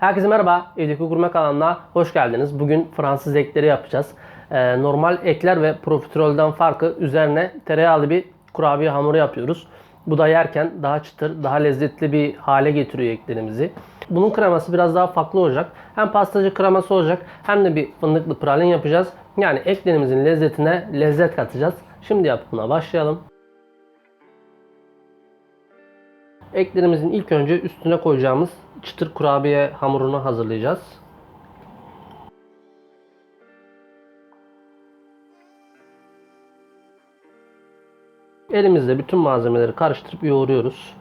Herkese merhaba. Evdeki Gurme kanalına hoş geldiniz. Bugün Fransız ekleri yapacağız. Ee, normal ekler ve profiterolden farkı üzerine tereyağlı bir kurabiye hamuru yapıyoruz. Bu da yerken daha çıtır, daha lezzetli bir hale getiriyor eklerimizi. Bunun kreması biraz daha farklı olacak. Hem pastacı kreması olacak hem de bir fındıklı pralin yapacağız. Yani eklerimizin lezzetine lezzet katacağız. Şimdi yapımına başlayalım. Eklerimizin ilk önce üstüne koyacağımız çıtır kurabiye hamurunu hazırlayacağız. Elimizle bütün malzemeleri karıştırıp yoğuruyoruz.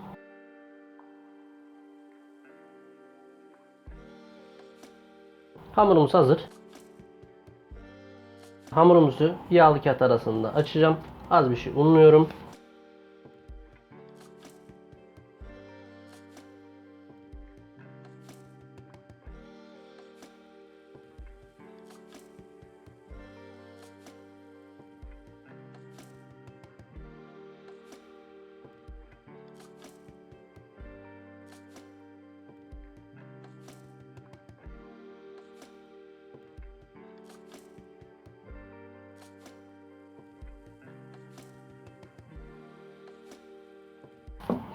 Hamurumuz hazır. Hamurumuzu yağlı kağıt arasında açacağım. Az bir şey unluyorum.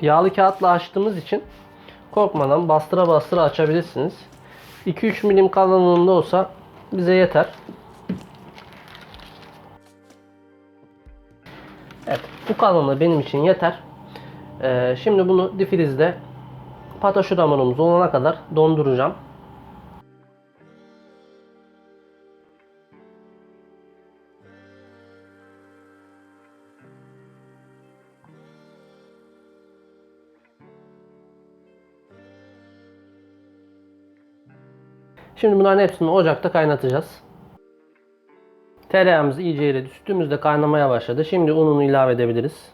Yağlı kağıtla açtığımız için korkmadan bastıra bastıra açabilirsiniz. 2-3 milim kalınlığında olsa bize yeter. Evet, bu kalınlığı benim için yeter. Ee, şimdi bunu difrizde pataşur hamurumuz olana kadar donduracağım. Şimdi bunların hepsini ocakta kaynatacağız. Tereyağımız iyice eridi. Sütümüz de kaynamaya başladı. Şimdi ununu ilave edebiliriz.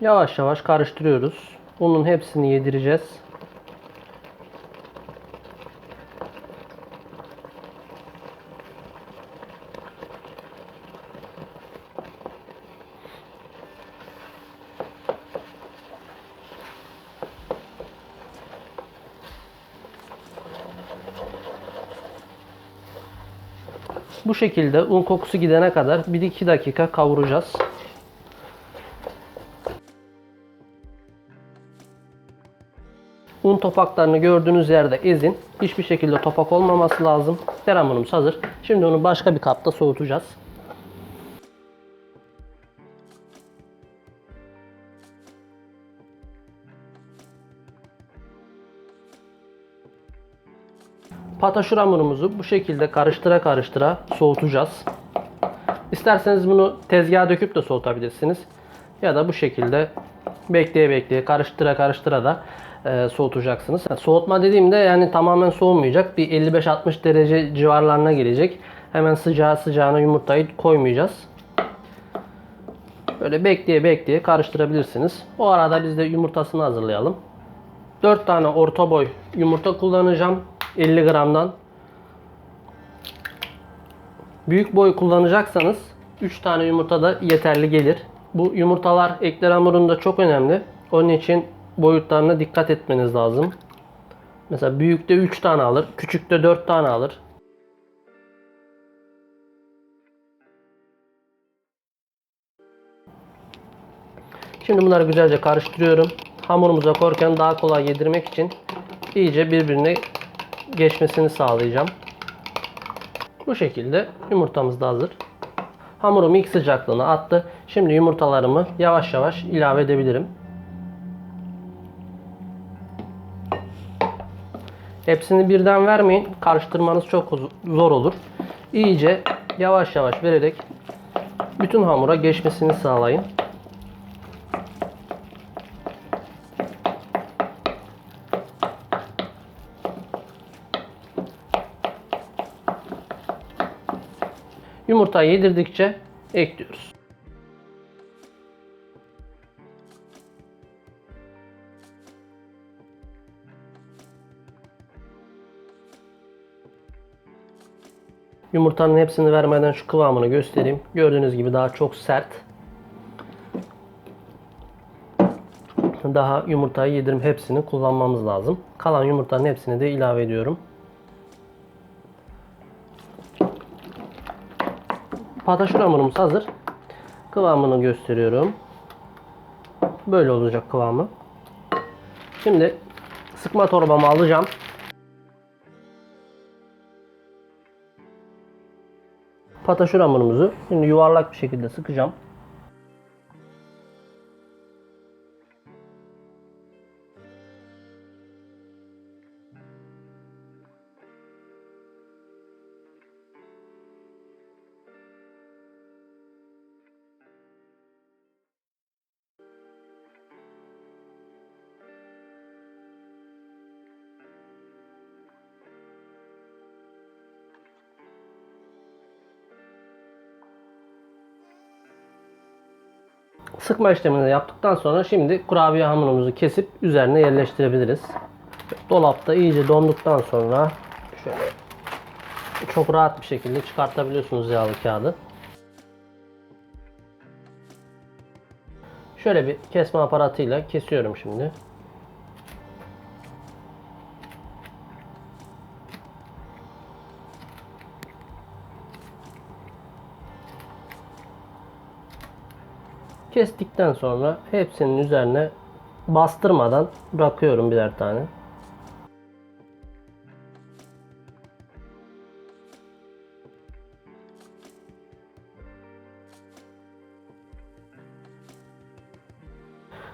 Yavaş yavaş karıştırıyoruz. Unun hepsini yedireceğiz. Bu şekilde un kokusu gidene kadar 1-2 dakika kavuracağız. Un topaklarını gördüğünüz yerde ezin. Hiçbir şekilde topak olmaması lazım. Tereyağımız hazır. Şimdi onu başka bir kapta soğutacağız. Pataşur hamurumuzu bu şekilde karıştıra karıştıra soğutacağız. İsterseniz bunu tezgaha döküp de soğutabilirsiniz. Ya da bu şekilde bekleye bekleye karıştıra karıştıra da e, soğutacaksınız. Yani soğutma dediğimde yani tamamen soğumayacak. Bir 55-60 derece civarlarına gelecek. Hemen sıcağı sıcağına yumurtayı koymayacağız. Böyle bekleye bekleye karıştırabilirsiniz. O arada biz de yumurtasını hazırlayalım. 4 tane orta boy yumurta kullanacağım. 50 gramdan. Büyük boy kullanacaksanız 3 tane yumurta da yeterli gelir. Bu yumurtalar ekler hamurunda çok önemli. Onun için boyutlarına dikkat etmeniz lazım. Mesela büyükte 3 tane alır, küçükte 4 tane alır. Şimdi bunları güzelce karıştırıyorum. Hamurumuza korken daha kolay yedirmek için iyice birbirine geçmesini sağlayacağım. Bu şekilde yumurtamız da hazır. Hamurum ilk sıcaklığını attı. Şimdi yumurtalarımı yavaş yavaş ilave edebilirim. Hepsini birden vermeyin. Karıştırmanız çok zor olur. İyice yavaş yavaş vererek bütün hamura geçmesini sağlayın. Yumurtayı yedirdikçe ekliyoruz. Yumurtanın hepsini vermeden şu kıvamını göstereyim. Gördüğünüz gibi daha çok sert. daha yumurtayı yedirim hepsini kullanmamız lazım. Kalan yumurtanın hepsini de ilave ediyorum. Pataşur hamurumuz hazır. Kıvamını gösteriyorum. Böyle olacak kıvamı. Şimdi sıkma torbamı alacağım. Pataşur hamurumuzu şimdi yuvarlak bir şekilde sıkacağım. Sıkma işlemini yaptıktan sonra şimdi kurabiye hamurumuzu kesip üzerine yerleştirebiliriz. Dolapta iyice donduktan sonra şöyle çok rahat bir şekilde çıkartabiliyorsunuz yağlı kağıdı. Şöyle bir kesme aparatıyla kesiyorum şimdi. Kestikten sonra hepsinin üzerine bastırmadan bırakıyorum birer tane.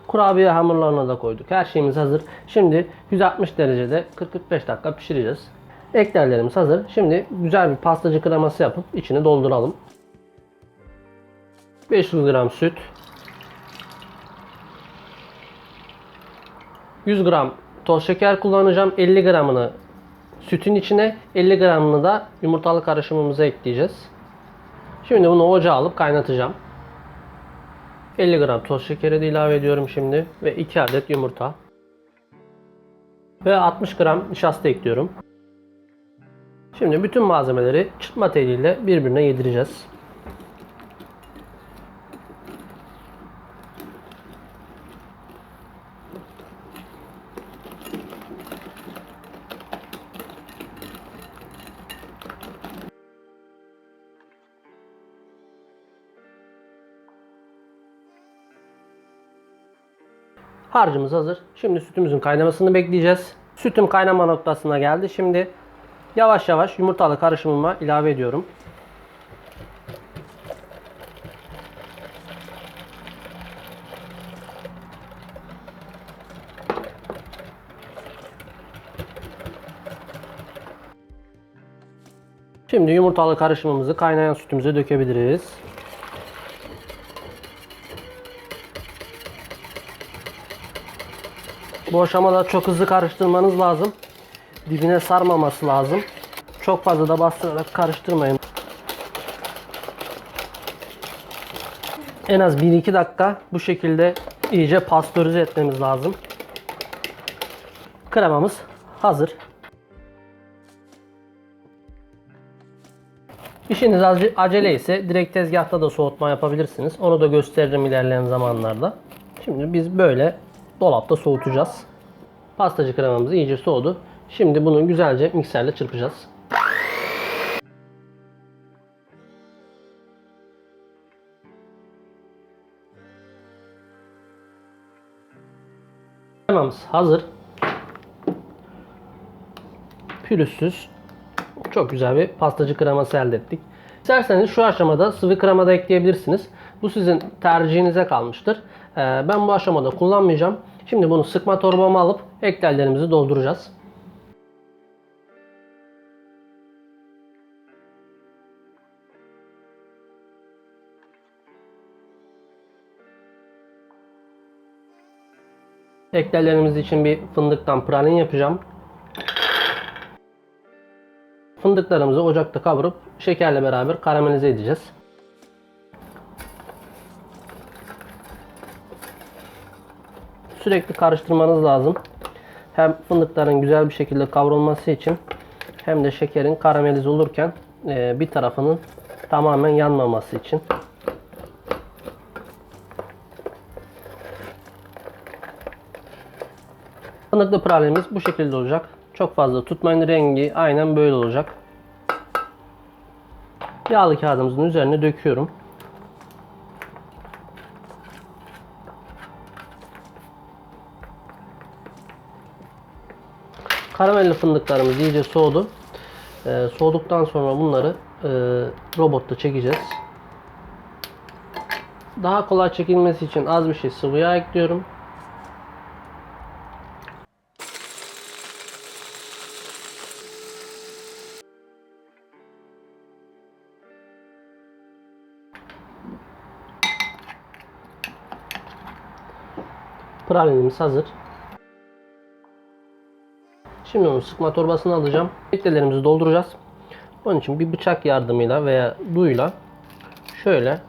Kurabiye hamurlarına da koyduk. Her şeyimiz hazır. Şimdi 160 derecede 40-45 dakika pişireceğiz. Eklerlerimiz hazır. Şimdi güzel bir pastacı kreması yapıp içini dolduralım. 500 gram süt, 100 gram toz şeker kullanacağım. 50 gramını sütün içine, 50 gramını da yumurtalı karışımımıza ekleyeceğiz. Şimdi bunu ocağa alıp kaynatacağım. 50 gram toz şekeri de ilave ediyorum şimdi ve 2 adet yumurta. Ve 60 gram nişasta ekliyorum. Şimdi bütün malzemeleri çırpma teliyle birbirine yedireceğiz. Harcımız hazır. Şimdi sütümüzün kaynamasını bekleyeceğiz. Sütüm kaynama noktasına geldi. Şimdi yavaş yavaş yumurtalı karışımıma ilave ediyorum. Şimdi yumurtalı karışımımızı kaynayan sütümüze dökebiliriz. Bu aşamada çok hızlı karıştırmanız lazım. Dibine sarmaması lazım. Çok fazla da bastırarak karıştırmayın. En az 1-2 dakika bu şekilde iyice pastörize etmemiz lazım. Kremamız hazır. İşiniz ace- acele ise direkt tezgahta da soğutma yapabilirsiniz. Onu da gösteririm ilerleyen zamanlarda. Şimdi biz böyle dolapta soğutacağız. Pastacı kremamız iyice soğudu. Şimdi bunu güzelce mikserle çırpacağız. Kremamız hazır. Pürüzsüz. Çok güzel bir pastacı kreması elde ettik. İsterseniz şu aşamada sıvı krema da ekleyebilirsiniz. Bu sizin tercihinize kalmıştır. Ee, Ben bu aşamada kullanmayacağım. Şimdi bunu sıkma torbama alıp eklerlerimizi dolduracağız. Eklerlerimiz için bir fındıktan pralin yapacağım. Fındıklarımızı ocakta kavurup şekerle beraber karamelize edeceğiz. Sürekli karıştırmanız lazım. Hem fındıkların güzel bir şekilde kavrulması için hem de şekerin karamelize olurken e, bir tarafının tamamen yanmaması için. Fındıklı pralinimiz bu şekilde olacak. Çok fazla tutmayın rengi aynen böyle olacak. Yağlı kağıdımızın üzerine döküyorum. Karamelli fındıklarımız iyice soğudu. Ee, soğuduktan sonra bunları e, robotta çekeceğiz. Daha kolay çekilmesi için az bir şey sıvı yağ ekliyorum. Pralinimiz hazır. Şimdi onu sıkma torbasına alacağım. Eklelerimizi dolduracağız. Onun için bir bıçak yardımıyla veya duyla şöyle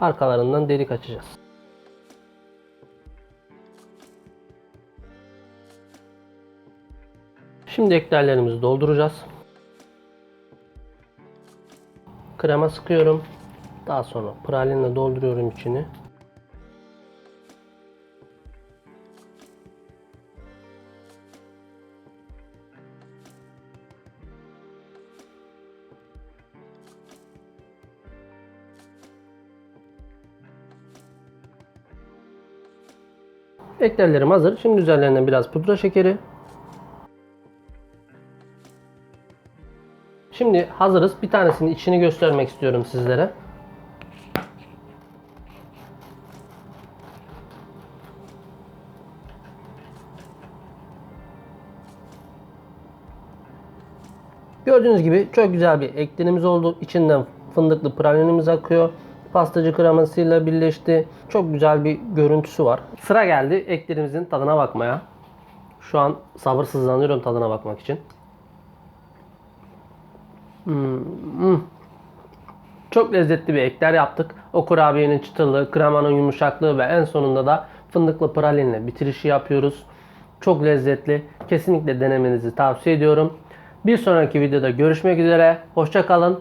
arkalarından delik açacağız. Şimdi eklerlerimizi dolduracağız. Krema sıkıyorum. Daha sonra pralinle dolduruyorum içini. Eklerlerim hazır. Şimdi üzerlerine biraz pudra şekeri. Şimdi hazırız. Bir tanesinin içini göstermek istiyorum sizlere. Gördüğünüz gibi çok güzel bir eklerimiz oldu. İçinden fındıklı pralinimiz akıyor. Pastacı kremasıyla birleşti. Çok güzel bir görüntüsü var. Sıra geldi eklerimizin tadına bakmaya. Şu an sabırsızlanıyorum tadına bakmak için. Hmm, hmm. Çok lezzetli bir ekler yaptık. O kurabiyenin çıtırlığı, kremanın yumuşaklığı ve en sonunda da fındıklı pralinle bitirişi yapıyoruz. Çok lezzetli. Kesinlikle denemenizi tavsiye ediyorum. Bir sonraki videoda görüşmek üzere. Hoşça kalın.